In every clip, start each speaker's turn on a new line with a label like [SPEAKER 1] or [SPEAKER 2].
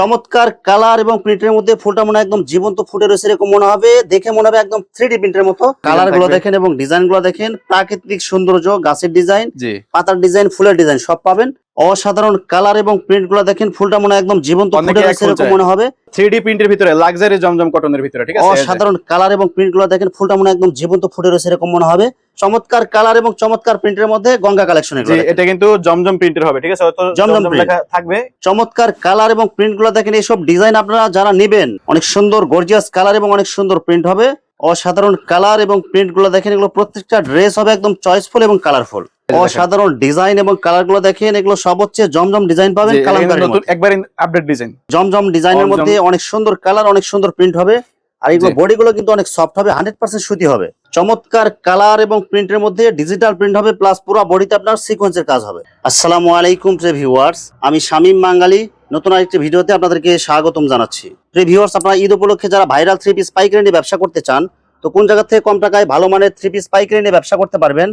[SPEAKER 1] চমৎকার কালার এবং প্রিন্টের মধ্যে ফুলটা মনে একদম জীবন্ত ফুটে রয়েছে এরকম মনে হবে। দেখে মনে হবে একদম থ্রি ডি প্রিন্টের মতো।
[SPEAKER 2] কালারগুলো
[SPEAKER 1] দেখেন এবং ডিজাইনগুলো দেখেন। প্রাকৃতিক সৌন্দর্য গাছের ডিজাইন পাতার ডিজাইন ফুলের ডিজাইন সব পাবেন। অসাধারণ কালার এবং প্রিন্টগুলো দেখেন ফুলটা মনে একদম জীবন্ত ফুটে রয়েছে এরকম মনে হবে।
[SPEAKER 2] থ্রি ডি প্রিন্টের ভিতরে লাক্সারি জমজম কটনের ভিতরে ঠিক আছে?
[SPEAKER 1] অসাধারণ কালার এবং প্রিন্টগুলো দেখেন ফুলটা মনে একদম জীবন্ত ফুটে রয়েছে এরকম মনে হবে। চমৎকার কালার এবং চমৎকার প্রিন্টের মধ্যে গঙ্গা কালেকশন
[SPEAKER 2] এটা কিন্তু জমজম প্রিন্টের হবে ঠিক আছে?
[SPEAKER 1] জমজম
[SPEAKER 2] লেখা থাকবে।
[SPEAKER 1] চমৎকার কালার এবং প্রিন্টগুলো দেখেন এইসব ডিজাইন আপনারা যারা নেবেন অনেক সুন্দর গর্জিয়াস কালার এবং অনেক সুন্দর প্রিন্ট হবে। অসাধারণ কালার এবং প্রিন্টগুলো দেখেন এগুলো প্রত্যেকটা ড্রেস হবে একদম চয়েসফুল এবং কালারফুল। অসাধারণ ডিজাইন এবং কালারগুলো দেখেন এগুলো সব হচ্ছে জমজম ডিজাইন পাবেন কালামকারীর
[SPEAKER 2] একবার আপডেট ডিজাইন
[SPEAKER 1] জমজম ডিজাইনের। মধ্যে অনেক সুন্দর কালার অনেক সুন্দর প্রিন্ট হবে। আর এগুলো
[SPEAKER 2] জি।
[SPEAKER 1] বডি গুলো কিন্তু অনেক সফট হবে হান্ড্রেড পার্সেন্ট সুতি হবে। চমৎকার কালার এবং প্রিন্টের মধ্যে ডিজিটাল প্রিন্ট হবে প্লাস পুরো বডিতে আপনার সিকোয়েন্সের কাজ হবে। আসসালামু আলাইকুম প্রিয় ভিউয়ার্স আমি শামীম বাঙালি নতুন আরেকটি ভিডিওতে আপনাদেরকে স্বাগতম জানাচ্ছি। প্রিয় ভিউয়ার্স আপনারা ঈদ উপলক্ষে যারা ভাইরাল থ্রি পিস পাইকারি নিয়ে ব্যবসা করতে চান তো কোন জায়গা থেকে কম টাকায় ভালো মানের থ্রি পিস পাইকারি নিয়ে ব্যবসা করতে পারবেন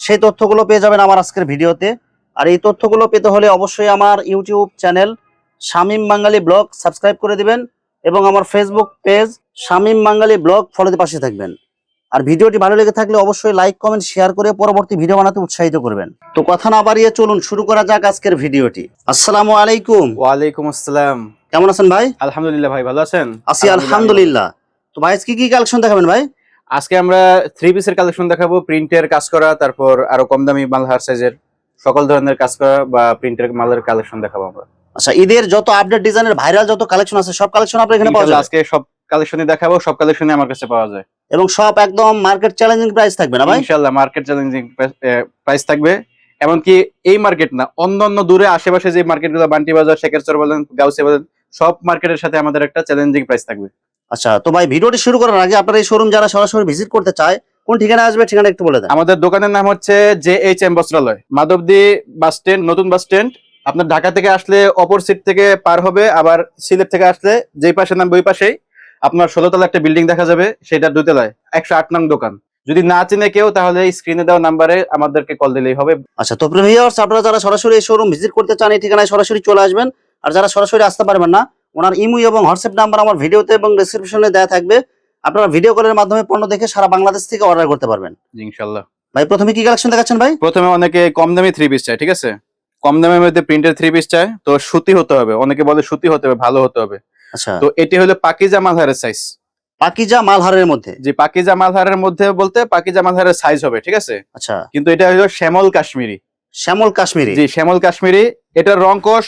[SPEAKER 1] সেই তথ্যগুলো পেয়ে যাবেন আমার আজকের ভিডিওতে। আর এই তথ্যগুলো পেতে হলে অবশ্যই আমার YouTube channel Shamim Bangali blog subscribe করে দিবেন এবং আমার Facebook page Shamim Bangali blog ফলোতে পাশে থাকবেন। আর ভিডিওটি ভালো লেগে থাকলে অবশ্যই লাইক কমেন্ট শেয়ার করে পরবর্তী ভিডিও বানাতে উৎসাহিত করবেন। তো কথা না বাড়িয়ে চলুন শুরু করা যাক আজকের ভিডিওটি। আসসালামু আলাইকুম।
[SPEAKER 2] ওয়ালাইকুম আসসালাম।
[SPEAKER 1] কেমন আছেন ভাই?
[SPEAKER 2] আলহামদুলিল্লাহ ভাই ভালো আছেন?
[SPEAKER 1] আছি আলহামদুলিল্লাহ। তো ভাই আজকে কি কালেকশন দেখাবেন ভাই?
[SPEAKER 2] আজকে আমরা থ্রি পিসের কালেকশন দেখাবো প্রিন্টের কাজ করা তারপর আরও কম দামি মালহার সাইজের সকল ধরনের কাজ করা বা প্রিন্টের মালের কালেকশন দেখাবো আমরা।
[SPEAKER 1] আচ্ছা ঈদের যত আপডেট ডিজাইনের ভাইরাল যত কালেকশন আছে সব কালেকশন আপনার এখানে পাওয়া যাবে?
[SPEAKER 2] আজকে সব কালেকশনই দেখাবো সব কালেকশনই আমার কাছে পাওয়া যায়।
[SPEAKER 1] এবং সব একদম মার্কেট চ্যালেঞ্জিং প্রাইস থাকবে না ভাই?
[SPEAKER 2] ইনশাআল্লাহ মার্কেট চ্যালেঞ্জিং প্রাইস থাকবে। এমনকি এই মার্কেট না অন্য অন্য দূরে আশেপাশে যে মার্কেটগুলো বান্টি বাজার শেখেরচর বলেন গাউসে বলেন সব মার্কেটের সাথে আমাদের একটা চ্যালেঞ্জিং প্রাইস থাকবে।
[SPEAKER 1] আচ্ছা তো ভাই ভিডিওটি শুরু করার আগে আপনার এই শোরুম যারা সরাসরি ভিজিট করতে চায় কোন ঠিকানা আসবে ঠিকানা একটু বলে দেন।
[SPEAKER 2] আমাদের দোকানের নাম হচ্ছে জে এইচ এম বস্ত্রালয় মাধবদী বাস স্ট্যান্ড নতুন বাস স্ট্যান্ড আপনার ঢাকা থেকে আসলে অপর সিট থেকে পার হবে আবার সিলেট থেকে আসলে যেই পাশে নামবে ওই পাশেই। আপনার ষোলো ষোলোতলা একটা বিল্ডিং দেখা যাবে সেটা দুতলায় একশো আট নং দোকান। যদি না চিনে কেউ তাহলে স্ক্রিনে দেওয়া নাম্বারে আমাদেরকে কল দিলেই হবে।
[SPEAKER 1] আচ্ছা তো ভিউয়ার্স আপনারা যারা সরাসরি এই শোরুম ভিজিট করতে চান এই ঠিকানায় সরাসরি চলে আসবেন। আর যারা সরাসরি আসতে পারবেন না ওনার ইমু এবং হোয়াটসঅ্যাপ নাম্বার আমার ভিডিওতে এবং ডেসক্রিপশনে দেওয়া থাকবে। আপনারা ভিডিও কলের মাধ্যমে পণ্য দেখে সারা বাংলাদেশ থেকে অর্ডার করতে পারবেন।
[SPEAKER 2] জি, ইনশাল্লাহ।
[SPEAKER 1] ভাই প্রথমে কি কালেকশন দেখাচ্ছেন ভাই?
[SPEAKER 2] প্রথমে অনেকে কম দামি থ্রি পিস চায় ঠিক আছে? কম দামের মধ্যে প্রিন্টের থ্রি পিস চায় তো সুতি হতে হবে। অনেকে বলে সুতি হতে হবে ভালো হতে হবে।
[SPEAKER 1] আচ্ছা।
[SPEAKER 2] তো এটি হলো পাকিজা মালহারের সাইজ
[SPEAKER 1] পাকিজা মালহারের মধ্যে?
[SPEAKER 2] যে পাকিজা মালহারের মধ্যে বলতে পাকিজা মালহারের সাইজ হবে ঠিক আছে?
[SPEAKER 1] আচ্ছা।
[SPEAKER 2] কিন্তু এটা হলো শ্যামল কাশ্মীরি।
[SPEAKER 1] শ্যামল কাশ্মীরি?
[SPEAKER 2] জি শ্যামল কাশ্মীরি। এটার রং কোষ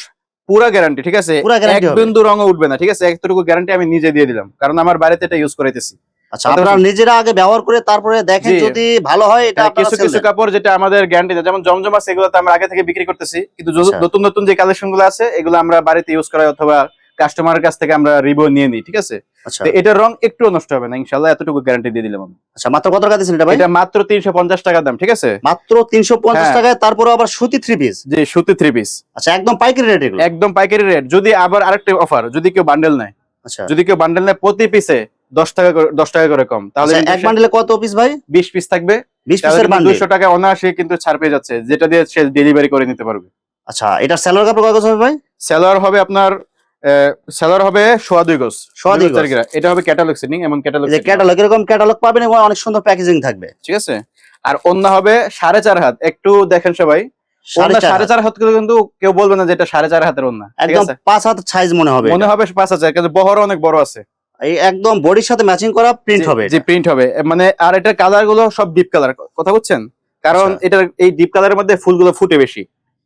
[SPEAKER 2] পুরা গ্যারান্টি ঠিক আছে? এক বিন্দু রঙও উঠবে না ঠিক আছে? একটুকু গ্যারান্টি আমি নিজে দিয়ে দিলাম কারণ আমার বাড়িতে এটা ইউজ করাইতেছি।
[SPEAKER 1] আচ্ছা আপনারা নিজেরা আগে ব্যবহার করে তারপরে দেখেন। যদি ভালো হয় এটা
[SPEAKER 2] হ্যাঁ, কিছু কিছু কাপড় যেটা আমাদের গ্যারান্টি যেমন জমজম আছে এগুলো তো আমরা আগে থেকে বিক্রি করতেছি কিন্তু
[SPEAKER 1] আচ্ছা।
[SPEAKER 2] নতুন নতুন যে কালেকশনগুলো আছে এগুলো আমরা বাড়িতে ইউজ করাই অথবা কাস্টমারের কাছ থেকে আমরা রিভিউ নিয়ে নিই ঠিক আছে?
[SPEAKER 1] আচ্ছা।
[SPEAKER 2] তো এটার রং একটু নষ্ট হবে না ইনশাল্লাহ এতটুকু গ্যারান্টি দিয়ে দিলাম আমি।
[SPEAKER 1] আচ্ছা মাত্র কত টাকা দিচ্ছেন এটা ভাই?
[SPEAKER 2] এটা মাত্র তিনশো পঞ্চাশ টাকা দাম ঠিক আছে?
[SPEAKER 1] মাত্র তিনশো পঞ্চাশ
[SPEAKER 2] হ্যাঁ।
[SPEAKER 1] টাকায় তারপরে আবার সুতি থ্রি পিস
[SPEAKER 2] যে সুতি থ্রি পিস
[SPEAKER 1] আচ্ছা একদম পাইকারি রেট এগুলো?
[SPEAKER 2] একদম পাইকারি রেট যদি আবার আরেকটা অফার যদি কেউ বান্ডেল নেয়।
[SPEAKER 1] আচ্ছা।
[SPEAKER 2] যদি কেউ বান্ডেল নেয় প্রতি পিসে দশ টাকা করে দশ টাকা করে কম। তাহলে
[SPEAKER 1] আচ্ছা, এক বান্ডেলে কত পিস ভাই?
[SPEAKER 2] বিশ পিস থাকবে।
[SPEAKER 1] বিশ পিসের বান্ডেল
[SPEAKER 2] দুশো টাকা অনায়াসে কিন্তু ছাড় পেয়ে যাচ্ছে যেটা দিয়ে সে ডেলিভারি করে নিতে পারবে।
[SPEAKER 1] আচ্ছা এটা স্যালোয়ার কাপড় কত হবে ভাই?
[SPEAKER 2] সেলার হবে আপনার সেলার হবে সোয়া দুই গজ।
[SPEAKER 1] সোয়া দুই
[SPEAKER 2] গজ। এটা হবে ক্যাটালগ সেটিং এবং ক্যাটালগ
[SPEAKER 1] যে ক্যাটালগ এরকম ক্যাটালগ পাবেন এবং অনেক সুন্দর প্যাকেজিং থাকবে।
[SPEAKER 2] ঠিক আছে? আর অন্য হবে সাড়ে চার হাত। একটু দেখেন সবাই।
[SPEAKER 1] সাড়ে চার হাত।
[SPEAKER 2] কিন্তু কেউ বলবে না যে এটা সাড়ে চার হাতের ঠিক
[SPEAKER 1] একদম পাঁচ হাত সাইজ মনে হবে
[SPEAKER 2] মনে হবে পাঁচ হাজার কিন্তু বহর অনেক বড় আছে।
[SPEAKER 1] এই একদম বডির সাথে ম্যাচিং করা প্রিন্ট হবে
[SPEAKER 2] জি প্রিন্ট হবে। মানে আর এটার কালারগুলো সব ডিপ কালার কথা বুঝছেন? কারণ
[SPEAKER 1] আচ্ছা।
[SPEAKER 2] এটার এই ডিপ কালারের মধ্যে ফুলগুলো ফুটে বেশি।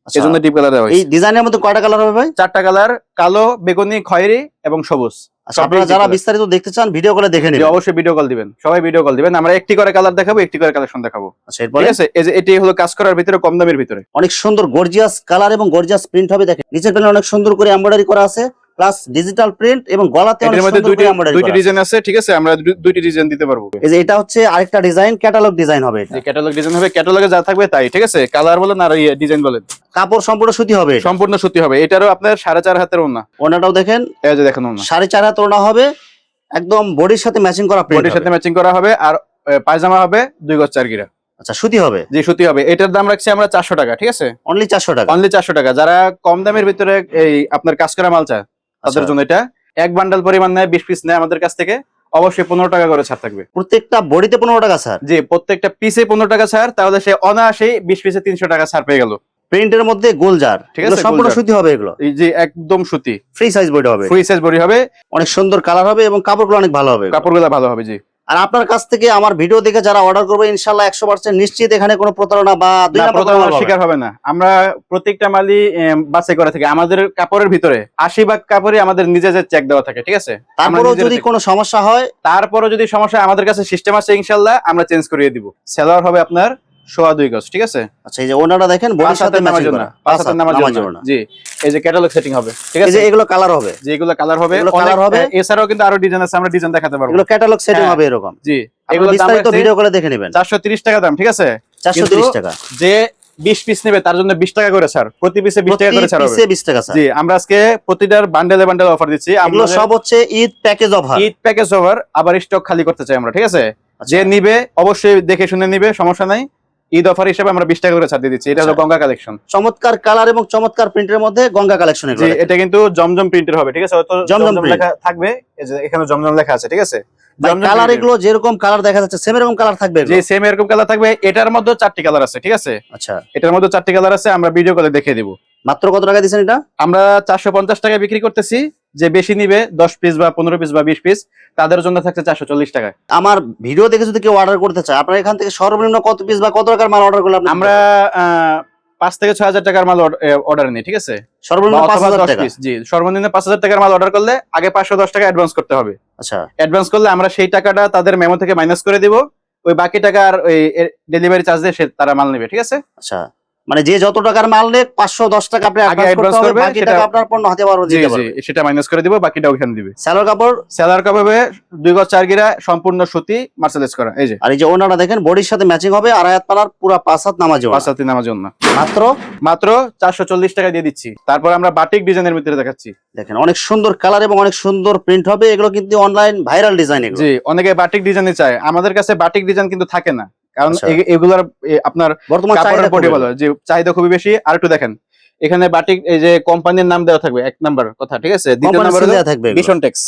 [SPEAKER 2] এই জন্য ডিপ কালার দেওয়া
[SPEAKER 1] এই ডিজাইনের মধ্যে কয়টা কালার হবে ভাই?
[SPEAKER 2] চারটা কালার কালো বেগুনি খয়েরি এবং সবুজ।
[SPEAKER 1] আচ্ছা আপনারা যারা বিস্তারিত দেখতে চান ভিডিও কলে দেখে
[SPEAKER 2] জি,
[SPEAKER 1] নেবেন।
[SPEAKER 2] অবশ্যই ভিডিও কল দিবেন। সবাই ভিডিও কল দিবেন। আমরা একটি করে কালার দেখাবো একটি করে কালেকশন দেখাবো।
[SPEAKER 1] আচ্ছা এরপরে?
[SPEAKER 2] ঠিক আছে? এই যে এটি হলো কাজ করার ভিতরে কম দামের ভিতরে।
[SPEAKER 1] অনেক সুন্দর গর্জিয়াস কালার এবং গর্জিয়াস প্রিন্ট হবে দেখেন। নিচের প্যানেলে অনেক সুন্দর করে এমব্রয়ডারি করা আছে। প্লাস ডিজিটাল প্রিন্ট এবং গলাতে অনেক সুন্দর
[SPEAKER 2] দুইটি দুইটি ডিজাইন আছে ঠিক আছে? আমরা দুইটি ডিজাইন দিতে পারব।
[SPEAKER 1] এই যে এটা হচ্ছে আরেকটা ডিজাইন ক্যাটালগ ডিজাইন হবে এটা।
[SPEAKER 2] ক্যাটালগ ডিজাইন হবে ক্যাটালগে যা থাকবে তাই ঠিক আছে? কালার বলেন আর ডিজাইন বলেন।
[SPEAKER 1] কাপড় সম্পূর্ণ সুতি হবে।
[SPEAKER 2] সম্পূর্ণ সুতি হবে। এটারও আপনার সাড়ে চার হাতের ওনা
[SPEAKER 1] ওনাটাও দেখেন।
[SPEAKER 2] এই যে দেখেন ওনা
[SPEAKER 1] সাড়ে চার হাত ওনা হবে। একদম বডির সাথে ম্যাচিং করা
[SPEAKER 2] বডির সাথে ম্যাচিং করা হবে আর পায়জামা হবে দুই গজ চার গিরা।
[SPEAKER 1] আচ্ছা সুতি হবে।
[SPEAKER 2] যে সুতি হবে। এটার দাম রাখছি আমরা চারশো টাকা ঠিক আছে?
[SPEAKER 1] অনলি চারশো টাকা।
[SPEAKER 2] অনলি চারশো টাকা। যারা কম দামের ভিতরে এই আপনার কাজ করা মাল চায় তাদের
[SPEAKER 1] আচ্ছা।
[SPEAKER 2] জন্য এটা এক বান্ডাল পরিমাণ নেয় বিশ পিস নেয় আমাদের কাছ থেকে। অবশ্যই পনেরো টাকা করে ছাড় থাকবে।
[SPEAKER 1] প্রত্যেকটা বডিতে পনেরো টাকা ছাড়?
[SPEAKER 2] জি প্রত্যেকটা পিসে পনেরো টাকা ছাড় তাহলে সে অনায়াসেই বিশ পিসে তিনশো টাকা ছাড় পেয়ে গেল।
[SPEAKER 1] প্রিন্টের মধ্যে গোলজার
[SPEAKER 2] ঠিক আছে,
[SPEAKER 1] সম্পূর্ণ সুতি হবে এগুলো?
[SPEAKER 2] এই যে একদম সুতি।
[SPEAKER 1] ফ্রি সাইজ বডি হবে।
[SPEAKER 2] ফ্রি সাইজ বডি হবে।
[SPEAKER 1] অনেক সুন্দর কালার হবে এবং কাপড়গুলো অনেক ভালো হবে।
[SPEAKER 2] কাপড়গুলো ভালো হবে জি।
[SPEAKER 1] আর আপনার কাছ থেকে আমার ভিডিও দেখে যারা অর্ডার করবে ইনশাল্লাহ একশো পার্সেন্ট নিশ্চিত এখানে কোনো প্রতারণা বা
[SPEAKER 2] প্রতারণার
[SPEAKER 1] প্রতারণা
[SPEAKER 2] শিকার হবে না। আমরা প্রত্যেকটা মালই বাসে বাছাই করা থাকে। আমাদের কাপড়ের ভিতরে আশি ভাগ কাপড়ই আমাদের নিজেদের চেক দেওয়া থাকে ঠিক আছে?
[SPEAKER 1] তারপরেও যদি কোনো সমস্যা হয়
[SPEAKER 2] তারপরে যদি সমস্যা আমাদের কাছে সিস্টেম আছে ইনশাল্লাহ আমরা চেঞ্জ করিয়ে দিব। সেলার হবে আপনার সোয়া দুই গজ ঠিক আছে?
[SPEAKER 1] আচ্ছা এই যে ওনারা দেখেন বডির সাথে ম্যাচিং করা।
[SPEAKER 2] পাঁচ হাতের নামার জন্য জি এই যে ক্যাটালগ সেটিং হবে ঠিক
[SPEAKER 1] এই যে এগুলো কালার হবে।
[SPEAKER 2] যে এগুলো কালার হবে।
[SPEAKER 1] এগুলো colour হবে?
[SPEAKER 2] এছাড়াও কিন্তু আরও ডিজাইন আছে আমরা ডিজাইন দেখাতে পারব।
[SPEAKER 1] এগুলো ক্যাটালগ সেটিং। হবে এরকম।
[SPEAKER 2] জি
[SPEAKER 1] এগুলো বিস্তারিত ভিডিও করে দেখে নেবেন।
[SPEAKER 2] চারশো তিরিশ টাকা দাম ঠিক আছে?
[SPEAKER 1] চারশো তিরিশ
[SPEAKER 2] কিন্তু
[SPEAKER 1] টাকা।
[SPEAKER 2] যে বিশ পিস নেবে তার জন্য বিশ টাকা করে ছাড় প্রতি পিসে বিশ টাকা করে হবে।
[SPEAKER 1] পিসে বিশ টাকা স্যার।
[SPEAKER 2] জি আমরা আজকে প্রতিটার বান্ডেলে বান্ডেল অফার দিচ্ছি। আমাদের
[SPEAKER 1] সব হচ্ছে Eid package offer
[SPEAKER 2] Eid package over আবার স্টক খালি করতে চাই আমরা ঠিক আছে?
[SPEAKER 1] আচ্ছা।
[SPEAKER 2] যে নিবে অবশ্যই দেখে শুনে নিবে সমস্যা নাই। ঈদ অফার হিসেবে আমরা বিশ টাকা করে ছাড় দিয়ে দিচ্ছি। এটা হলো
[SPEAKER 1] আচ্ছা।
[SPEAKER 2] গঙ্গা কালেকশন।
[SPEAKER 1] চমৎকার কালার এবং চমৎকার প্রিন্টের মধ্যে গঙ্গা কালেকশন
[SPEAKER 2] এটা কিন্তু জমজম প্রিন্টের হবে ঠিক আছে? হয়তো
[SPEAKER 1] জমজম
[SPEAKER 2] লেখা থাকবে এই যে এখানে জমজম লেখা আছে ঠিক আছে?
[SPEAKER 1] কালার এগুলো যেরকম কালার দেখা যাচ্ছে সেম এরকম কালার থাকবে
[SPEAKER 2] যে সেম এরকম কালার থাকবে। এটার মধ্যে চারটি কালার আছে ঠিক আছে?
[SPEAKER 1] আচ্ছা।
[SPEAKER 2] এটার মধ্যে চারটি কালার আছে আমরা ভিডিও কলে দেখিয়ে দিব।
[SPEAKER 1] মাত্র কত টাকা দিচ্ছেন এটা?
[SPEAKER 2] আমরা চারশো পঞ্চাশ টাকায় বিক্রি করতেছি। যে বেশি নিবে দশ পিস বা পনেরো পিস বা বিশ পিস তাদের জন্য থাকছে চারশো চল্লিশ টাকায়।
[SPEAKER 1] আমার ভিডিও দেখে যদি কেউ অর্ডার করতে চায় আপনার এখান থেকে সর্বনিম্ন কত পিস বা কত টাকার মাল অর্ডার করলে আপনি
[SPEAKER 2] আমরা পাঁচ থেকে ছয় হাজার টাকার মাল অর্ডার নিই ঠিক আছে?
[SPEAKER 1] সর্বনিম্ন পাঁচ হাজার
[SPEAKER 2] 10
[SPEAKER 1] টাকা?
[SPEAKER 2] জি সর্বনিম্ন পাঁচ হাজার টাকার মাল অর্ডার করলে আগে পাঁচশো দশ টাকা অ্যাডভান্স করতে হবে।
[SPEAKER 1] আচ্ছা।
[SPEAKER 2] অ্যাডভান্স করলে আমরা সেই টাকাটা তাদের মেমো থেকে মাইনাস করে দিব ওই বাকি টাকা আর ওই ডেলিভারি চার্জ দিয়ে তারা মাল নেবে ঠিক আছে?
[SPEAKER 1] আচ্ছা। মানে যে যত টাকার মাল নেক পাঁচশো দশ টাকা আপনি অ্যাডভান্স
[SPEAKER 2] করবে,
[SPEAKER 1] বাকি টাকা আপনার পণ্য হাতে দিতে পারবে।
[SPEAKER 2] সেটা মাইনাস করে দিব বাকিটা ওখানে দিবে।
[SPEAKER 1] স্যালোর কাপড়?
[SPEAKER 2] সেলার কাপড়ে দুই গজ চার গিরা সম্পূর্ণ সুতি মার্সেলাইজ করা এই যে।
[SPEAKER 1] আর এই যে ওনারা দেখেন বডির সাথে ম্যাচিং হবে আড়াই হাত পানার পুরা পাঁচ হাত নামাজি
[SPEAKER 2] পাঁচ হাতি
[SPEAKER 1] মাত্র?
[SPEAKER 2] মাত্র চারশো চল্লিশ টাকা দিয়ে দিচ্ছি। তারপর আমরা বাটিক ডিজাইনের ভিতরে দেখাচ্ছি।
[SPEAKER 1] দেখেন অনেক সুন্দর কালার এবং অনেক সুন্দর প্রিন্ট হবে এগুলো কিন্তু অনলাইন ভাইরাল ডিজাইন
[SPEAKER 2] জি অনেকে বাটিক ডিজাইনে চায়। আমাদের কাছে বাটিক ডিজাইন কিন্তু থাকে না। কারণ
[SPEAKER 1] আচ্ছা।
[SPEAKER 2] এগুলার আপনার
[SPEAKER 1] বর্তমান
[SPEAKER 2] যে চাহিদা খুবই বেশি। আর একটু দেখেন এখানে বাটিক এই যে কোম্পানির নাম দেওয়া থাকবে এক নাম্বার কথা ঠিক আছে? দ্বিতীয় নাম্বার
[SPEAKER 1] দেয়া থাকবে
[SPEAKER 2] ভীষণ টেক্স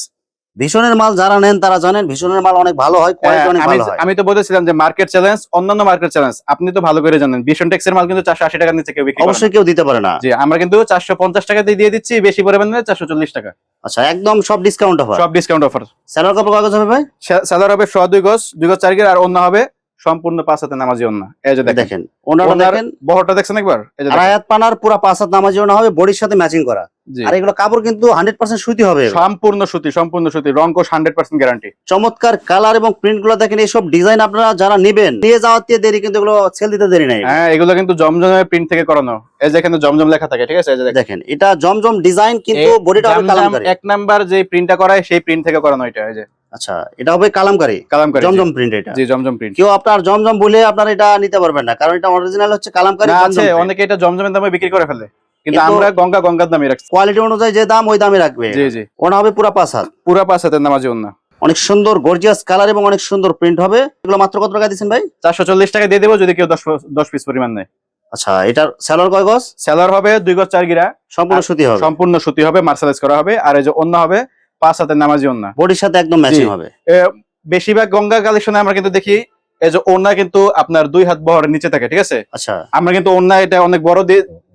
[SPEAKER 1] ভীষণের মাল যারা নেন তারা জানেন ভীষণের মাল অনেক ভালো হয় কোয়ালিটি অনেক
[SPEAKER 2] হ্যাঁ, আমি
[SPEAKER 1] ভালো হয়।
[SPEAKER 2] আমি তো বলেছিলাম যে মার্কেট চ্যালেঞ্জ অন্যান্য মার্কেট চ্যালেঞ্জ আপনি তো ভালো করে জানেন ভীষণ টেক্সের মাল কিন্তু চারশো আশি টাকার নিচে কেউ বিক্রি
[SPEAKER 1] অবশ্যই কেউ দিতে পারে না।
[SPEAKER 2] জি আমরা কিন্তু চারশো পঞ্চাশ টাকা দিয়ে দিয়ে দিচ্ছি বেশি পরিমাণে চারশো চল্লিশ টাকা।
[SPEAKER 1] আচ্ছা একদম সব ডিসকাউন্ট অফার
[SPEAKER 2] সব ডিসকাউন্ট অফার
[SPEAKER 1] স্যালোর কাপড় কাগজ হবে ভাই?
[SPEAKER 2] স্যালার হবে শ দুই গজ দুই গজ চার গির আর অন্য হবে সম্পূর্ণ পাঁচ হাতে নামাজি না এই যে দেখেন
[SPEAKER 1] ওনারা দেখেন
[SPEAKER 2] বহরটা দেখছেন একবার এই যে দেখেন।
[SPEAKER 1] পানার পুরো পাঁচ হাত নামাজি ওনা হবে বডির সাথে ম্যাচিং করা। আর এগুলো কাপড় কিন্তু হান্ড্রেড পার্সেন্ট সুতি হবে
[SPEAKER 2] সম্পূর্ণ সুতি সম্পূর্ণ সুতি। রং হান্ড্রেড পার্সেন্ট গ্যারান্টি
[SPEAKER 1] চমৎকার কালার এবং প্রিন্টগুলো দেখেন এইসব ডিজাইন আপনারা যারা নেবেন নিয়ে দেরি কিন্তু এগুলো সেল দিতে দেরি নাই।
[SPEAKER 2] হ্যাঁ এগুলো কিন্তু জমজমের প্রিন্ট থেকে করানো। এই যে এখানে জমজম লেখা থাকে ঠিক আছে? এই যে দেখেন।
[SPEAKER 1] এটা জমজম ডিজাইন কিন্তু বডিটা হবে কালামকারী।
[SPEAKER 2] এক নাম্বার যে প্রিন্টটা করায় সেই প্রিন্ট থেকে করানো এটা এই যে।
[SPEAKER 1] আচ্ছা এটা হবে কালামকারী।
[SPEAKER 2] কালামকারী
[SPEAKER 1] জমজম প্রিন্ট এটা।
[SPEAKER 2] জি জমজম প্রিন্ট
[SPEAKER 1] কেউ আপনার জমজম বলে আপনার এটা নিতে পারবেন না কারণ এটা অরিজিনাল হচ্ছে কালামকারী
[SPEAKER 2] আছে অনেকে এটা জমজমের দামে বিক্রি করে ফেলে। কিন্তু আমরা গঙ্গা গঙ্গার দামে রাখছি।
[SPEAKER 1] কোয়ালিটি অনুযায়ী যে দাম ওই দামে রাখবে।
[SPEAKER 2] জি জি।
[SPEAKER 1] ওনা হবে পুরা পাঁচ হাত।
[SPEAKER 2] পুরা পাঁচ হাতের নামাজি অন্য
[SPEAKER 1] অনেক সুন্দর গর্জিয়াস কালার এবং অনেক সুন্দর প্রিন্ট হবে। এগুলো মাত্র কত টাকা দিচ্ছেন ভাই?
[SPEAKER 2] চারশো চল্লিশ টাকা দিয়ে দেবো যদি কেউ দশ দশ পিস পরিমাণ নেয়।
[SPEAKER 1] আচ্ছা এটার স্যালোর কয় গজ?
[SPEAKER 2] হবে দুই গজ চার গিরা।
[SPEAKER 1] সম্পূর্ণ সুতি হবে।
[SPEAKER 2] সম্পূর্ণ সুতি হবে মার্শালাইজ করা হবে। আর এই যে অন্য হবে পাঁচ হাতের নামাজি অন্য
[SPEAKER 1] বডির সাথে একদম ম্যাচিং হবে।
[SPEAKER 2] বেশিরভাগ গঙ্গা কালেকশনে আমরা কিন্তু দেখি এই যে ওড়না কিন্তু আপনার দুই হাত বহরের নিচে থাকে ঠিক আছে?
[SPEAKER 1] আচ্ছা।
[SPEAKER 2] আমরা কিন্তু ওড়না এটা অনেক বড়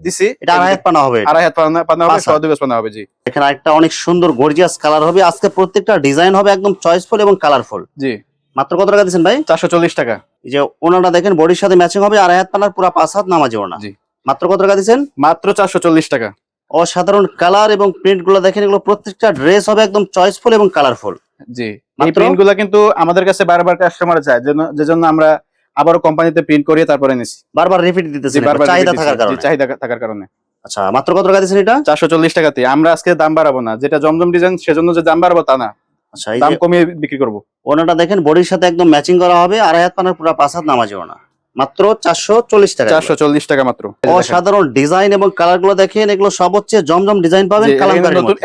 [SPEAKER 2] দিছি।
[SPEAKER 1] এটা আড়াই হাত পানা হবে।
[SPEAKER 2] আড়াই হাত পানা পানা হবে
[SPEAKER 1] পাঁচ হাত।
[SPEAKER 2] দুই পানা হবে জি।
[SPEAKER 1] এখানে একটা অনেক সুন্দর গর্জিয়াস কালার হবে। আজকে প্রত্যেকটা ডিজাইন হবে একদম চয়েসফুল এবং কালারফুল
[SPEAKER 2] জি।
[SPEAKER 1] মাত্র কত টাকা দিচ্ছেন ভাই?
[SPEAKER 2] চারশো চল্লিশ টাকা।
[SPEAKER 1] এই যে ওনাটা দেখেন বডির সাথে ম্যাচিং হবে আড়াই হাত পানার পুরা পাঁচ হাত নামাজি ওনা
[SPEAKER 2] জি।
[SPEAKER 1] মাত্র কত টাকা দিচ্ছেন?
[SPEAKER 2] মাত্র চারশো চল্লিশ টাকা।
[SPEAKER 1] অসাধারণ কালার এবং প্রিন্টগুলো দেখেন এগুলো প্রত্যেকটা ড্রেস হবে একদম চয়েসফুল এবং কালারফুল
[SPEAKER 2] জি। এই কিন্তু আমাদের কাছে বারবার কাস্টমার চায় আমরা আবারও কোম্পানিতে প্রিন্ট করিয়ে তারপরে নিছি।
[SPEAKER 1] বারবার রিপিট দিতেছি
[SPEAKER 2] বারবার
[SPEAKER 1] চাহিদা থাকার কারণে?
[SPEAKER 2] চাহিদা থাকার কারণে।
[SPEAKER 1] আচ্ছা মাত্র কত টাকা দিয়েছেন এটা?
[SPEAKER 2] চারশো চল্লিশ টাকাতে আমরা আজকে দাম বাড়াবো না। যেটা জমজম ডিজাইন সেজন্য যে দাম বাড়াবো তা না।
[SPEAKER 1] আচ্ছা
[SPEAKER 2] দাম কমিয়ে বিক্রি করব।
[SPEAKER 1] ওনাটা দেখেন বডির সাথে একদম ম্যাচিং করা হবে আড়াই হাত পানার পুরো পাঁচ হাত নামাজে ওনা মাত্র চারশো চল্লিশ টাকা।
[SPEAKER 2] চারশো চল্লিশ টাকা মাত্র।
[SPEAKER 1] অসাধারণ ডিজাইন এবং কালারগুলো দেখেন এগুলো সব হচ্ছে জমজম ডিজাইন পাবেন।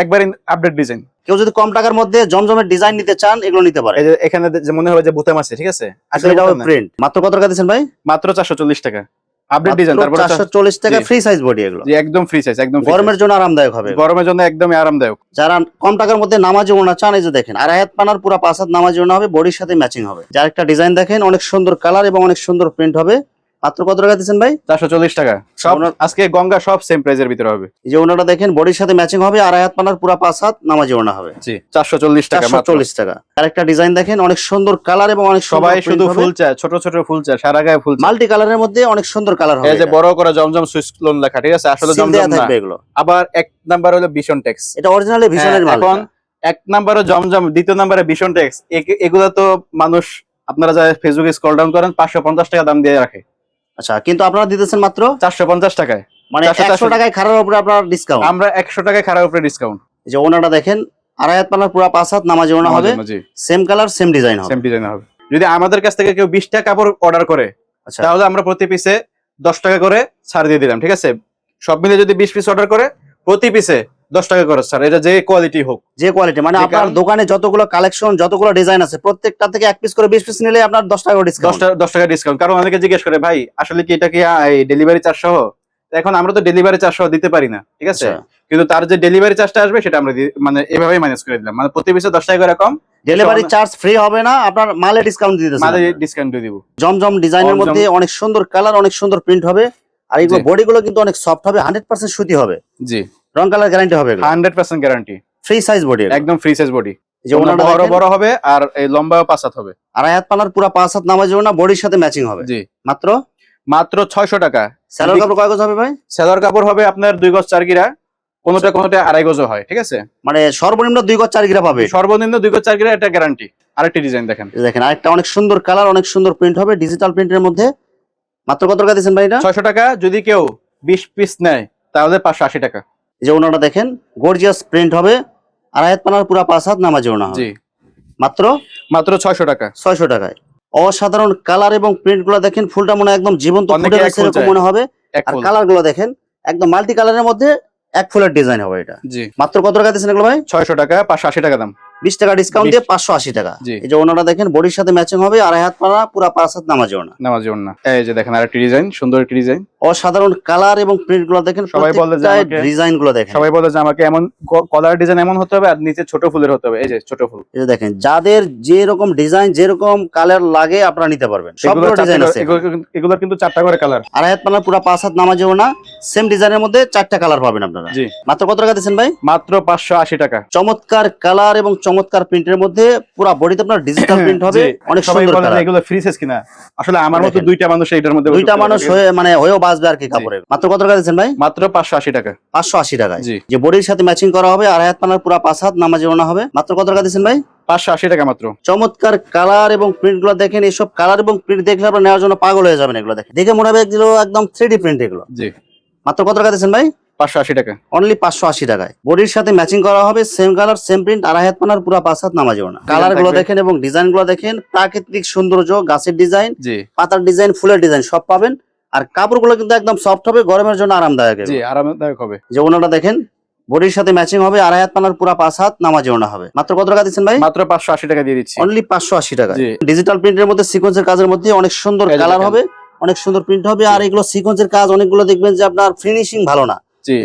[SPEAKER 2] একবার আপডেট ডিজাইন
[SPEAKER 1] কেউ যদি কম টাকার মধ্যে জমজমের ডিজাইন নিতে চান এগুলো নিতে পারে
[SPEAKER 2] এখানে যে মনে হবে যে বুতাম আছে ঠিক আছে?
[SPEAKER 1] আসলে প্রিন্ট মাত্র কত টাকা দিচ্ছেন ভাই?
[SPEAKER 2] মাত্র চারশো চল্লিশ টাকা। আপডেট ডিজাইন তারপরে
[SPEAKER 1] চারশো চল্লিশ টাকা ফ্রি সাইজ বডি এগুলো।
[SPEAKER 2] জি, একদম ফ্রি সাইজ একদম
[SPEAKER 1] গরমের জন্য আরামদায়ক হবে।
[SPEAKER 2] গরমের জন্য একদমই আরামদায়ক।
[SPEAKER 1] যারা কম টাকার মধ্যে নামাজি ওনা চান এই যে দেখেন আর হাত পানার পুরো পাঁচ হাত নামাজি ওনা হবে বডির সাথে ম্যাচিং হবে। যার একটা ডিজাইন দেখেন অনেক সুন্দর কালার এবং অনেক সুন্দর প্রিন্ট হবে। মাত্র কত টাকা দিচ্ছেন ভাই?
[SPEAKER 2] চারশো চল্লিশ টাকা। সব আজকে গঙ্গা সব সেম প্রাইজের ভিতরে হবে।
[SPEAKER 1] এই যে ওনাটা দেখেন বডির সাথে ম্যাচিং হবে আর হাত পানার পুরো পাঁচ হাত নামাজি ওনা হবে।
[SPEAKER 2] জি চারশো চল্লিশ টাকা
[SPEAKER 1] চল্লিশ টাকা। আর একটা ডিজাইন দেখেন অনেক সুন্দর কালার এবং অনেক
[SPEAKER 2] সবাই শুধু ফুল চায় ছোট ছোট ফুল চায় সারা গায়ে ফুল
[SPEAKER 1] মাল্টি কালারের মধ্যে অনেক সুন্দর কালার হবে
[SPEAKER 2] এই যে বড় করে জমজম সুইচ লোন লেখা ঠিক আছে? আসলে জমজম না।
[SPEAKER 1] এগুলো।
[SPEAKER 2] আবার এক নাম্বার হলো ভীষণ টেক্স
[SPEAKER 1] এটা অরিজিনালি মাল
[SPEAKER 2] এখন এক নাম্বারে জমজম দ্বিতীয় নাম্বারে ভীষণ টেক্স এগুলো তো মানুষ আপনারা যা ফেসবুকে স্ক্রল ডাউন করেন পাঁচশো পঞ্চাশ টাকা দাম দিয়ে রাখে।
[SPEAKER 1] আচ্ছা কিন্তু আপনারা দিতেছেন মাত্র
[SPEAKER 2] চারশো পঞ্চাশ টাকায়।
[SPEAKER 1] মানে একশো টাকায় খারাপ উপরে আপনার ডিসকাউন্ট
[SPEAKER 2] আমরা একশো টাকায় খারাপ উপরে ডিসকাউন্ট
[SPEAKER 1] যে ওনাটা দেখেন আড়াই হাত পানার পুরো পাঁচ হাত নামাজি ওনা হবে। সেম কালার সেম ডিজাইন হবে।
[SPEAKER 2] সেম ডিজাইন হবে। যদি আমাদের কাছ থেকে কেউ বিশটা কাপড় অর্ডার করে
[SPEAKER 1] আচ্ছা।
[SPEAKER 2] তাহলে আমরা প্রতি পিসে দশ টাকা করে ছাড় দিয়ে দিলাম ঠিক আছে? সব মিলে যদি বিশ পিস অর্ডার করে প্রতি পিসে দশ টাকা করে স্যার। এটা যে কোয়ালিটি হোক।
[SPEAKER 1] যে কোয়ালিটি মানে আপনার দোকানে যতগুলো কালেকশন যতগুলো ডিজাইন আছে প্রত্যেকটা থেকে এক পিস করে বিশ পিস নিলে আপনার দশ টাকা ডিসকাউন্ট
[SPEAKER 2] টাকা দশ টাকা ডিসকাউন্ট কারণ অনেকে জিজ্ঞেস করে ভাই আসলে কি এটা কি ডেলিভারি চার্জ সহ? এখন আমরা তো ডেলিভারি চার্জ সহ দিতে পারি না ঠিক আছে?
[SPEAKER 1] আচ্ছা।
[SPEAKER 2] কিন্তু তার যে ডেলিভারি চার্জটা আসবে সেটা আমরা মানে এভাবেই ম্যানেজ করে দিলাম। মানে প্রতি পিসে দশ টাকা করে কম
[SPEAKER 1] ডেলিভারি চার্জ ফ্রি হবে না আপনার মালে ডিসকাউন্ট দিতেছে
[SPEAKER 2] মানে ডিসকাউন্ট দিয়ে দিব।
[SPEAKER 1] জমজম ডিজাইনের। মধ্যে অনেক সুন্দর কালার অনেক সুন্দর প্রিন্ট হবে। আর এগুলো
[SPEAKER 2] জি।
[SPEAKER 1] বডি গুলো কিন্তু অনেক সফট হবে হান্ড্রেড পার্সেন্ট সুতি হবে।
[SPEAKER 2] জি।
[SPEAKER 1] রং কালার গ্যারান্টি হবে
[SPEAKER 2] hundred percent guarantee
[SPEAKER 1] free size body
[SPEAKER 2] একদম ফ্রি সাইজ বডি
[SPEAKER 1] যে ওনাটা
[SPEAKER 2] বড় বড় হবে আর এই লম্বা পাঁচ হাত হবে।
[SPEAKER 1] আড়াই হাত পানার পুরো পাঁচ হাত নামাজ না বডির সাথে ম্যাচিং হবে।
[SPEAKER 2] জি।
[SPEAKER 1] মাত্র?
[SPEAKER 2] মাত্র ছয়শো টাকা।
[SPEAKER 1] স্যালোর কাপড় কয় গজ হবে ভাই?
[SPEAKER 2] সেলার কাপড় হবে আপনার দুই গজ চার গিরা। কোনোটা কোনোটা আড়াই গজও হয় ঠিক আছে?
[SPEAKER 1] মানে সর্বনিম্ন দুই গজ চার গিরা পাবে।
[SPEAKER 2] সর্বনিম্ন দুই গজ চার গিরা এটা গ্যারান্টি আরেকটি ডিজাইন দেখেন।
[SPEAKER 1] দেখেন আরেকটা অনেক সুন্দর কালার অনেক সুন্দর প্রিন্ট হবে ডিজিটাল প্রিন্টের মধ্যে। মাত্র কত টাকা দিচ্ছেন ভাই এটা?
[SPEAKER 2] ছয়শো টাকা যদি কেউ বিশ পিস নেয় তাহলে পাঁচশো আশি টাকা।
[SPEAKER 1] এই যে ওনাটা দেখেন গর্জিয়াস প্রিন্ট হবে আড়াইয়াত পানার পুরা পাঁচ হাত নামাজে ওনা হবে।
[SPEAKER 2] জি।
[SPEAKER 1] মাত্র?
[SPEAKER 2] মাত্র ছয়শো টাকা।
[SPEAKER 1] ছয়শো টাকায়। অসাধারণ কালার এবং প্রিন্টগুলো দেখেন ফুলটা মনে হয় একদম জীবন্ত ফুটে এরকম মনে হবে। আর কালারগুলো দেখেন একদম মাল্টি কালারের মধ্যে এক ফুলের ডিজাইন হবে এটা। মাত্র কত টাকা দিচ্ছেন এগুলো ভাই?
[SPEAKER 2] ছয়শো টাকা পাঁচশো আশি টাকা দাম।
[SPEAKER 1] বিশ টাকা ডিসকাউন্ট দিয়ে পাঁচশো আশি টাকা। এই যে ওনারা দেখেন বডির সাথে ম্যাচিং হবে আড়াই হাত পানা পুরা পাঁচ হাত নামাজে ওনা
[SPEAKER 2] নেওয়ার জন্য এই যে দেখেন আরেকটি ডিজাইন সুন্দর একটি ডিজাইন
[SPEAKER 1] অসাধারণ কালার এবং প্রিন্টগুলো দেখেন
[SPEAKER 2] সবাই বলে যে
[SPEAKER 1] ডিজাইনগুলো দেখেন।
[SPEAKER 2] সবাই বলে যে আমাকে এমন কলার ডিজাইন এমন হতে হবে আর নিচে ছোট ফুলের হতে হবে। এই যে ছোট ফুল।
[SPEAKER 1] এই যে দেখেন যাদের যে রকম ডিজাইন যেরকম কালার লাগে আপনারা নিতে পারবেন।
[SPEAKER 2] এগুলো
[SPEAKER 1] সবগুলো ডিজাইন আছে
[SPEAKER 2] এগুলোর কিন্তু চারটা করে কালার
[SPEAKER 1] আড়াই হাত পানা পুরা পাঁচ হাত নামাজেও না সেম ডিজাইনের মধ্যে চারটা কালার পাবেন আপনারা।
[SPEAKER 2] জি।
[SPEAKER 1] মাত্র কত টাকা দিচ্ছেন ভাই?
[SPEAKER 2] মাত্র পাঁচশো আশি টাকা।
[SPEAKER 1] চমৎকার কালার এবং চমৎকার প্রিন্টের মধ্যে পুরো বডিতে আপনার ডিজিটাল প্রিন্ট হবে অনেক সুন্দর কালার
[SPEAKER 2] এগুলো ফ্রি সাইজ কিনা। আসলে আমার মতো দুইটা মানুষ এইটার মধ্যে
[SPEAKER 1] দুইটা মানুষ হয়ে মানে হয়েও বাঁচবে আর কি কাপড়ে মাত্র কত টাকা দিচ্ছেন ভাই?
[SPEAKER 2] মাত্র পাঁচশো আশি টাকা।
[SPEAKER 1] পাঁচশো আশি টাকায়।
[SPEAKER 2] জি।
[SPEAKER 1] যে বডির সাথে ম্যাচিং করা হবে আর হাত পানার পুরা পাঁচ হাত নামাজে ওনা হবে। মাত্র কত টাকা দিচ্ছেন ভাই?
[SPEAKER 2] পাঁচশো আশি টাকা মাত্র।
[SPEAKER 1] চমৎকার কালার এবং প্রিন্টগুলো দেখেন এইসব কালার এবং প্রিন্ট দেখলে আপনার নেওয়ার জন্য পাগল হয়ে যাবেন এগুলো দেখে। দেখে মনে হবে একদম থ্রি ডি প্রিন্ট এগুলো।
[SPEAKER 2] জি।
[SPEAKER 1] মাত্র কত টাকা দিচ্ছেন ভাই?
[SPEAKER 2] পাঁচশো আশি টাকা।
[SPEAKER 1] অনলি পাঁচশো আশি টাকায়। বডির সাথে ম্যাচিং করা হবে সেম কালার সেম প্রিন্ট আড়াই হাত পানার পুরা পাঁচ হাত নামাজেও না
[SPEAKER 2] কালারগুলো
[SPEAKER 1] দেখেন এবং ডিজাইনগুলো দেখেন প্রাকৃতিক সৌন্দর্য গাছের ডিজাইন পাতার ডিজাইন ফুলের ডিজাইন সব পাবেন। আর কাপড়গুলো কিন্তু একদম সফট হবে গরমের জন্য আরামদায়ক
[SPEAKER 2] জি আরামদায়ক হবে।
[SPEAKER 1] যে ওনাটা দেখেন বডির সাথে ম্যাচিং হবে আড়াই হাত পানার পুরা পাঁচ হাত নামাজে ওনা হবে। মাত্র কত টাকা দিচ্ছেন ভাই?
[SPEAKER 2] মাত্র পাঁচশো আশি টাকা দিয়ে দিচ্ছি।
[SPEAKER 1] অনলি পাঁচশো আশি টাকা ডিজিটাল প্রিন্টের মধ্যে সিকোয়েন্সের কাজের মধ্যে অনেক সুন্দর কালার হবে অনেক সুন্দর প্রিন্ট হবে আর এগুলো সিকোয়েন্সের কাজ অনেকগুলো দেখবেন যে আপনার ফিনিশিং ভালো না।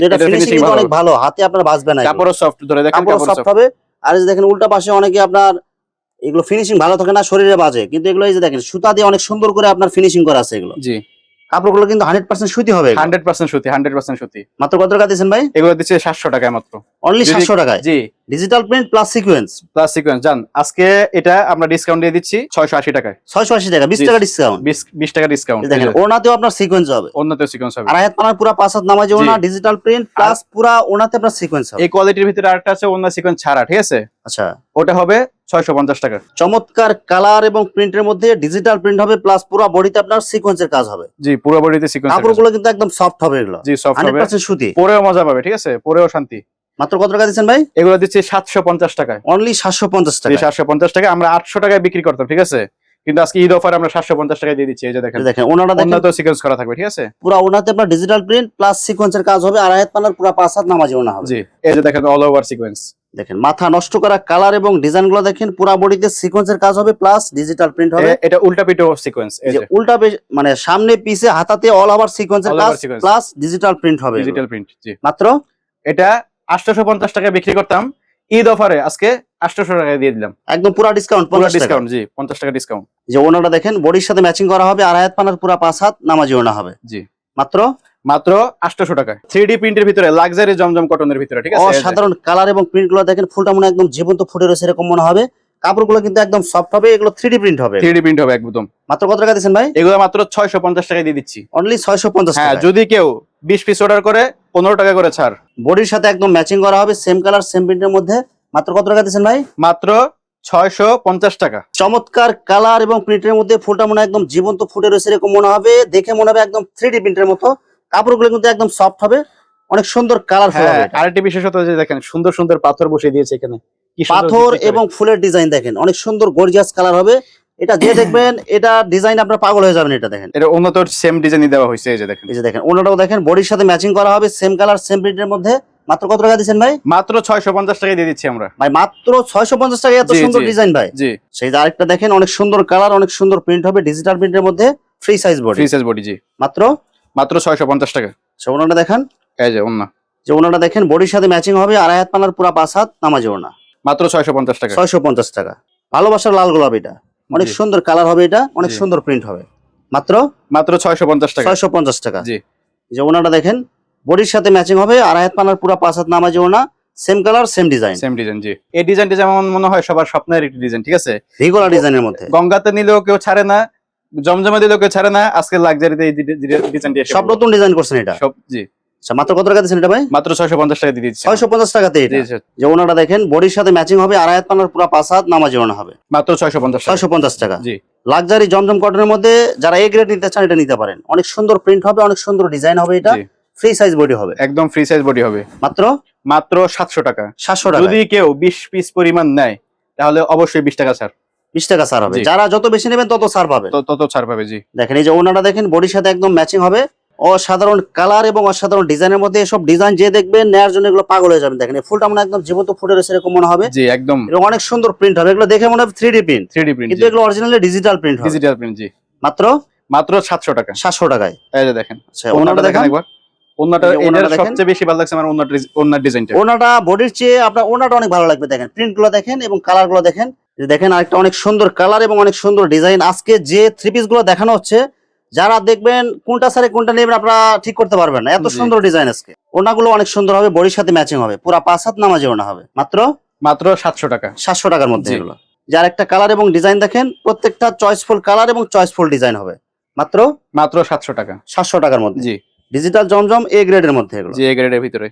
[SPEAKER 1] যেটা ফিনিশিং অনেক ভালো হাতে আপনার না।
[SPEAKER 2] কাপড়ও সফট ধরে দেখেন
[SPEAKER 1] কাপড় সফট হবে। আর এই দেখেন উল্টা পাশে অনেকে আপনার এগুলো ফিনিশিং ভালো থাকে না শরীরে বাজে। কিন্তু এগুলো এই যে দেখেন সুতা দিয়ে অনেক সুন্দর করে আপনার ফিনিশিং করা আছে এগুলো।
[SPEAKER 2] জি।
[SPEAKER 1] কাপড়গুলো কিন্তু হান্ড্রেড পার্সেন্ট সুতি হবে।
[SPEAKER 2] হান্ড্রেড পার্সেন্ট সুতি হান্ড্রেড পার্সেন্ট সুতি।
[SPEAKER 1] মাত্র কত টাকা দিচ্ছেন ভাই?
[SPEAKER 2] এগুলো দিচ্ছে সাতশো টাকায় মাত্র।
[SPEAKER 1] অনলি সাতশো টাকায়?
[SPEAKER 2] জি।
[SPEAKER 1] Digital print plus sequence
[SPEAKER 2] plus sequence জান আজকে এটা আমরা ডিসকাউন্ট দিয়ে দিচ্ছি ছয়শো আশি টাকায়।
[SPEAKER 1] ছয়শো আশি টাকা বিশ
[SPEAKER 2] জি।
[SPEAKER 1] টাকা ডিসকাউন্ট
[SPEAKER 2] বিশ বিশ টাকা ডিসকাউন্ট
[SPEAKER 1] দেখেন ওনাতেও আপনার সিকোয়েন্স হবে।
[SPEAKER 2] অন্যত সিকোয়েন্স হবে।
[SPEAKER 1] আর আয়াত পানার পুরা পাঁচ হাত নামাজে ওনা ডিজিটাল প্রিন্ট প্লাস পুরা ওনাতে আপনার সিকোয়েন্স হবে।
[SPEAKER 2] এই কোয়ালিটির ভিতরে আরেকটা আছে অন্য সিকোয়েন্স ছাড়া ঠিক আছে?
[SPEAKER 1] আচ্ছা।
[SPEAKER 2] ওটা হবে ছয়শো পঞ্চাশ টাকা।
[SPEAKER 1] চমৎকার কালার এবং প্রিন্টের মধ্যে ডিজিটাল প্রিন্ট হবে প্লাস পুরো বডিতে আপনার সিকোয়েন্সের কাজ হবে।
[SPEAKER 2] জি পুরো বডিতে সিকোয়েন্স
[SPEAKER 1] কাপড়গুলো কিন্তু একদম সফট হবে এগুলো।
[SPEAKER 2] জি সফট হবে।
[SPEAKER 1] পার্সেন্ট সুতি।
[SPEAKER 2] পরেও মজা পাবে ঠিক আছে? পরেও শান্তি।
[SPEAKER 1] মাত্র কত টাকা দিচ্ছেন ভাই?
[SPEAKER 2] এগুলো দিচ্ছি সাতশো পঞ্চাশ টাকায়।
[SPEAKER 1] অনলি সাতশো পঞ্চাশ টাকা
[SPEAKER 2] সাতশো পঞ্চাশ টাকা আমরা আটশো টাকায় বিক্রি করতাম ঠিক আছে? কিন্তু আজকে ঈদ অফার আমরা সাতশো পঞ্চাশ টাকায় দিয়ে দিচ্ছি এই যে দেখেন।
[SPEAKER 1] দেখেন ওনারা দেখেন।
[SPEAKER 2] উন্নত সিকোয়েন্স করা থাকবে ঠিক আছে?
[SPEAKER 1] পুরো ওনাতে আপনার ডিজিটাল প্রিন্ট প্লাস সিকোয়েন্সের কাজ হবে আর আয়াত পানার পুরো পাঁচ হাত নামাজে ওনা হবে।
[SPEAKER 2] জি এই যে দেখেন অল ওভার সিকোয়েন্স
[SPEAKER 1] দেখেন মাথা নষ্ট করা কালার এবং ডিজাইনগুলো দেখেন পুরা বডিতে সিকোয়েন্সের কাজ হবে প্লাস ডিজিটাল প্রিন্ট হবে।
[SPEAKER 2] এটা উল্টা পিটো সিকোয়েন্স এই
[SPEAKER 1] যে। উল্টা মানে সামনে পিছে হাতাতে অল ওভার সিকোয়েন্সের কাজ প্লাস ডিজিটাল প্রিন্ট হবে
[SPEAKER 2] ডিজিটাল প্রিন্ট জি।
[SPEAKER 1] মাত্র?
[SPEAKER 2] এটা 850 টাকা বিক্রি করতাম। ঈদ অফারে আজকে 800 টাকা দিয়ে দিলাম।
[SPEAKER 1] একদম পুরা ডিসকাউন্ট
[SPEAKER 2] পুরো ডিসকাউন্ট জি 50 টাকা ডিসকাউন্ট
[SPEAKER 1] যে ওনাটা দেখেন বডির সাথে ম্যাচিং করা হবে আর হাত পানার পুরা পাঁচ হাত নামাজি ওনা হবে।
[SPEAKER 2] জি।
[SPEAKER 1] মাত্র?
[SPEAKER 2] মাত্র 800 টাকা 3D প্রিন্টের ভিতরে লাক্সারি জমজম কটনের ভিতরে ঠিক আছে।
[SPEAKER 1] অসাধারণ কালার এবং প্রিন্টগুলো দেখেন ফুলটা মনে হয় একদম জীবন্ত ফুটে রয়েছে এরকম মনে হবে। কাপড়গুলো কিন্তু একদম সফট হবে এগুলো থ্রি ডি প্রিন্ট হবে।
[SPEAKER 2] 3D প্রিন্ট হবে একদম।
[SPEAKER 1] মাত্র কত টাকা দিচ্ছেন ভাই?
[SPEAKER 2] এগুলো মাত্র 650 টাকায় দিয়ে দিচ্ছি।
[SPEAKER 1] অনলি ছয়শো পঞ্চাশ
[SPEAKER 2] হ্যাঁ
[SPEAKER 1] টাকা
[SPEAKER 2] যদি কেউ 20 পিস অর্ডার করে 15 টাকা করে ছাড়।
[SPEAKER 1] বডির সাথে একদম ম্যাচিং করা হবে সেম কালার সেম প্রিন্টের মধ্যে। মাত্র কত টাকা দিচ্ছেন ভাই?
[SPEAKER 2] মাত্র 650 টাকা।
[SPEAKER 1] চমৎকার কালার এবং প্রিন্টের মধ্যে ফুলটা মনে হয় একদম জীবন্ত ফুটে রয়েছে এরকম মনে হবে। দেখে মনে হবে একদম থ্রি ডি প্রিন্টের মতো। কাপড়গুলো কিন্তু একদম সফট হবে। অনেক সুন্দর কালারফুল
[SPEAKER 2] হ্যাঁ আরেকটি বিশেষত যে দেখেন সুন্দর সুন্দর পাথর বসিয়ে দিয়েছে এখানে।
[SPEAKER 1] পাথর এবং ফুলের ডিজাইন দেখেন অনেক সুন্দর গর্জিয়াস কালার হবে। এটা যে দেখবেন এটা ডিজাইন আপনার পাগল হয়ে যাবেন এটা দেখেন।
[SPEAKER 2] এটা উন্নত সেম ডিজাইনই দেওয়া হয়েছে এই যে দেখেন।
[SPEAKER 1] এই যে দেখেন ওনাটাও দেখেন বডির সাথে ম্যাচিং করা হবে সেম কালার সেম প্রিন্টের মধ্যে। মাত্র কত টাকা দিচ্ছেন ভাই?
[SPEAKER 2] মাত্র 650 টাকা দিয়ে দিচ্ছি আমরা।
[SPEAKER 1] ভাই মাত্র ছয়শো পঞ্চাশ টাকা এত সুন্দর ডিজাইন ভাই।
[SPEAKER 2] জি।
[SPEAKER 1] সেই যে আরেকটা দেখেন অনেক সুন্দর কালার অনেক সুন্দর প্রিন্ট হবে ডিজিটাল প্রিন্টের মধ্যে free size body
[SPEAKER 2] free size body জি।
[SPEAKER 1] মাত্র?
[SPEAKER 2] মাত্র 650 টাকা।
[SPEAKER 1] সে ওনাটা দেখেন।
[SPEAKER 2] এই যে অন্য
[SPEAKER 1] যে ওনাটা দেখেন বডির সাথে ম্যাচিং হবে আড়াই হাত পানার পুরা পাঁচ হাত নামাজি ওনা
[SPEAKER 2] মাত্র 650 টাকা।
[SPEAKER 1] ছয়শো পঞ্চাশ টাকা। ভালোবাসার লাল গোলাপ এটা। অনেক সুন্দর কালার হবে এটা অনেক সুন্দর প্রিন্ট হবে। মাত্র?
[SPEAKER 2] মাত্র 650 টাকা।
[SPEAKER 1] ছয়শো পঞ্চাশ টাকা।
[SPEAKER 2] জি।
[SPEAKER 1] যে ওনাটা দেখেন বডির সাথে ম্যাচিং হবে আর হাত পানার পুরা পাঁচ হাত নামাজি ওনা same colour same design
[SPEAKER 2] same design জি। এই ডিজাইনটা যেমন মনে হয় সবার স্বপ্নের একটি ডিজাইন ঠিক আছে?
[SPEAKER 1] রিগোলা ডিজাইনের মধ্যে।
[SPEAKER 2] গঙ্গাতে নিলেও কেউ ছাড়ে না জমজমে দিলেও কেউ ছাড়ে না আজকে লাক্সারিতে এই ডিজাইনটি
[SPEAKER 1] সব নতুন ডিজাইন করছেন এটা।
[SPEAKER 2] সব জি।
[SPEAKER 1] আচ্ছা মাত্র কত টাকা দিচ্ছেন এটা ভাই?
[SPEAKER 2] মাত্র 650 টাকা দিয়ে দিচ্ছি।
[SPEAKER 1] টাকাতে যে ওনাটা দেখেন বডির সাথে ম্যাচিং হবে আড়াই হাত পানার পুরা পাঁচ হাত নামাজি ওনা হবে।
[SPEAKER 2] মাত্র 650 টাকা। জি।
[SPEAKER 1] লাক্সারি জমজম কটনের মধ্যে যারা এ গ্রেড নিতে চান এটা নিতে পারেন। অনেক সুন্দর প্রিন্ট হবে অনেক সুন্দর ডিজাইন হবে এটা। ফ্রি সাইজ বডি হবে।
[SPEAKER 2] একদম ফ্রি সাইজ বডি হবে।
[SPEAKER 1] মাত্র?
[SPEAKER 2] মাত্র 700 টাকা।
[SPEAKER 1] সাতশো টাকা।
[SPEAKER 2] যদি কেউ 20 পিস পরিমাণ নেয় তাহলে অবশ্যই 20 টাকা ছাড়
[SPEAKER 1] বিশ টাকা ছাড় হবে। যারা যত বেশি নেবেন তত ছাড় পাবে।
[SPEAKER 2] তত ছাড় পাবে জি।
[SPEAKER 1] দেখেন এই যে ওনারা দেখেন বডির সাথে একদম ম্যাচিং হবে। অসাধারণ কালার এবং অসাধারণ ডিজাইনের মধ্যে এসব ডিজাইন যে দেখবেন নেয়ার জন্য এগুলো পাগল হয়ে যাবেন। দেখেন ফুলটা মনে একদম জীবন্ত ফুটে রয়েছে এরকম মনে হবে।
[SPEAKER 2] জি একদম।
[SPEAKER 1] অনেক সুন্দর প্রিন্ট হবে। এগুলো দেখে মনে হবে three D print
[SPEAKER 2] 3D print
[SPEAKER 1] কিন্তু এগুলো অরিজিনালি ডিজিটাল প্রিন্ট হবে।
[SPEAKER 2] ডিজিটাল প্রিন্ট জি।
[SPEAKER 1] মাত্র?
[SPEAKER 2] মাত্র 700 টাকা।
[SPEAKER 1] সাতশো টাকায়।
[SPEAKER 2] এই যে দেখেন
[SPEAKER 1] আচ্ছা
[SPEAKER 2] ওনাটা দেখেন একবার। ওনাটা এটার। সবচেয়ে বেশি ভালো লাগছে আমার ওনার ওনার ডিজাইনটা।
[SPEAKER 1] ওনাটা বডির চেয়ে আপনার ওনাটা অনেক ভালো লাগবে দেখেন। প্রিন্ট দেখেন এবং কালারগুলো দেখেন যে দেখেন আরেকটা অনেক সুন্দর কালার এবং অনেক সুন্দর ডিজাইন আজকে যে থ্রি পিসগুলো দেখানো হচ্ছে যারা দেখবেন কোনটা সারে কোনটা নেবেন আপনারা ঠিক করতে পারবেন না। এত সুন্দর ডিজাইন আজকে। ওনাগুলো অনেক সুন্দর হবে বডির সাথে ম্যাচিং হবে। পুরা পাঁচ হাত নামাজে ওনা হবে। মাত্র?
[SPEAKER 2] মাত্র 700 টাকা।
[SPEAKER 1] সাতশো টাকার মধ্যে। এগুলো যার একটা কালার এবং ডিজাইন দেখেন প্রত্যেকটা চয়েসফুল কালার এবং চয়েসফুল ডিজাইন হবে। মাত্র?
[SPEAKER 2] মাত্র 700 টাকা।
[SPEAKER 1] সাতশো টাকার মধ্যে।
[SPEAKER 2] জি।
[SPEAKER 1] ডিজিটাল জমজম এ গ্রেডের মধ্যে এগুলো।
[SPEAKER 2] জি এই গ্রেডের ভিতরে।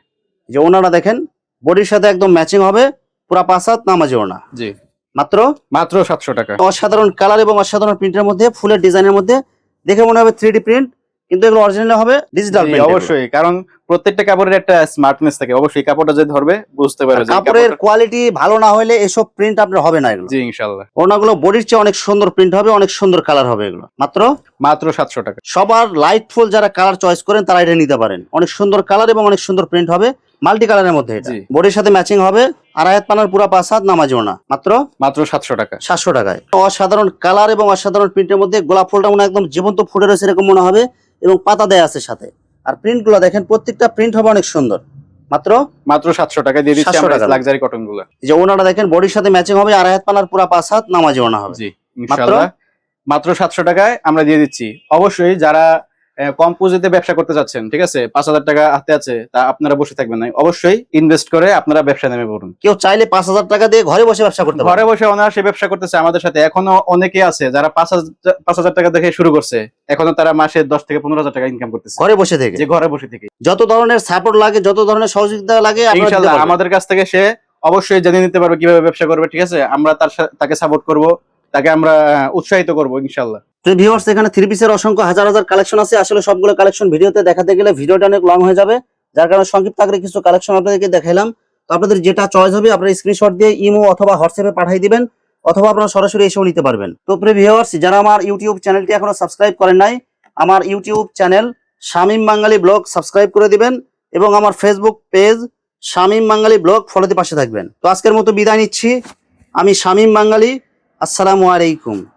[SPEAKER 1] যে ওনারা দেখেন বডির সাথে একদম ম্যাচিং হবে পুরা পাঁচ হাত নামাজে ওনা।
[SPEAKER 2] জি।
[SPEAKER 1] মাত্র?
[SPEAKER 2] মাত্র 700 টাকা।
[SPEAKER 1] অসাধারণ কালার এবং অসাধারণ প্রিন্টের মধ্যে ফুলের ডিজাইনের মধ্যে দেখে মনে হবে থ্রি প্রিন্ট কিন্তু এগুলো অরিজিনাল হবে ডিজিটাল
[SPEAKER 2] অবশ্যই কারণ প্রত্যেকটা কাপড়ের একটা স্মার্টনেস থাকে। অবশ্যই কাপড়টা যে ধরবে বুঝতে পারবে
[SPEAKER 1] কাপড়ের কোয়ালিটি ভালো না হলে এসব প্রিন্ট আপনার হবে না এগুলো।
[SPEAKER 2] জি ইনশাআল্লাহ।
[SPEAKER 1] ওনাগুলো বডির চেয়ে অনেক সুন্দর প্রিন্ট হবে অনেক সুন্দর কালার হবে এগুলো। মাত্র?
[SPEAKER 2] মাত্র 700 টাকা।
[SPEAKER 1] সবার লাইট ফুল যারা কালার চয়েস করেন তারা এটা নিতে পারেন। অনেক সুন্দর কালার এবং অনেক সুন্দর প্রিন্ট হবে মাল্টি কালারের মধ্যে এটা। বডির সাথে ম্যাচিং হবে আড়াই হাত পানার পুরা পাঁচ হাত নামাজি ওনা মাত্র?
[SPEAKER 2] মাত্র 700 টাকা।
[SPEAKER 1] সাতশো টাকায়। অসাধারণ কালার এবং অসাধারণ প্রিন্টের মধ্যে গোলাপ ফুলটা মনে একদম জীবন্ত ফুটে রয়েছে এরকম মনে হবে। এবং পাতা দেয়া আছে সাথে। আর প্রিন্টগুলো দেখেন প্রত্যেকটা প্রিন্ট হবে অনেক সুন্দর। মাত্র?
[SPEAKER 2] মাত্র 700 টাকা দিয়ে দিচ্ছি
[SPEAKER 1] 700
[SPEAKER 2] আমরা লাক্সারি কটনগুলো
[SPEAKER 1] এই যে ওনারা দেখেন বডির সাথে ম্যাচিং হবে আড়াই হাত পানার পুরা পাঁচ হাত নামাজি ওনা হবে।
[SPEAKER 2] জি মাত্র? 700 টাকায় আমরা দিয়ে দিচ্ছি। অবশ্যই যারা কম পুঁজিতে ব্যবসা করতে চাচ্ছেন ঠিক আছে? 5000 টাকা হাতে আছে তা আপনারা বসে থাকবেন না। অবশ্যই ইনভেস্ট করে আপনারা ব্যবসা নেমে পড়ুন।
[SPEAKER 1] কেউ চাইলে পাঁচ হাজার টাকা দিয়ে ঘরে বসে ব্যবসা করতে
[SPEAKER 2] ঘরে বসে অনায়াসে ব্যবসা করতেছে আমাদের সাথে। এখনও অনেকে আছে যারা পাঁচ হাজার পাঁচ হাজার টাকা দেখে শুরু করছে। এখনও তারা মাসে দশ থেকে পনেরো হাজার টাকা ইনকাম করতেছে।
[SPEAKER 1] ঘরে বসে থেকে।
[SPEAKER 2] যে ঘরে বসে থেকে।
[SPEAKER 1] যত ধরনের সাপোর্ট লাগে যত ধরনের সহযোগিতা লাগে
[SPEAKER 2] ইনশাল্লাহ আমাদের কাছ থেকে সে অবশ্যই জেনে নিতে পারবে কীভাবে ব্যবসা করবে ঠিক আছে? আমরা তার তাকে সাপোর্ট করব তাকে আমরা উৎসাহিত করব ইনশাল্লাহ।
[SPEAKER 1] তো ভিউয়ার্স এখানে থ্রি পিসের অসংখ্য হাজার হাজার কালেকশন আছে। আসলে সবগুলো কালেকশন ভিডিওতে দেখাতে গেলে ভিডিওটা অনেক লং হয়ে যাবে। যার কারণে সংক্ষিপ্ত আকারে কিছু কালেকশন আপনাদেরকে দেখাইলাম। তো আপনাদের যেটা চয়েস হবে, আপনারা স্ক্রিনশট দিয়ে ইমো অথবা হোয়াটসঅ্যাপে পাঠিয়ে দিবেন, অথবা আপনারা সরাসরি এসেও নিতে পারবেন। তো প্রিয় ভিউয়ার্স যারা আমার ইউটিউব চ্যানেলটি এখনও সাবস্ক্রাইব করেন নাই, আমার YouTube channel Shamim Bangali blog subscribe করে দিবেন এবং আমার Facebook page Shamim Bangali blog ফলোতে পাশে থাকবেন। তো আজকের মতো বিদায় নিচ্ছি। আমি শামীম বাঙালি, আসসালামু আলাইকুম।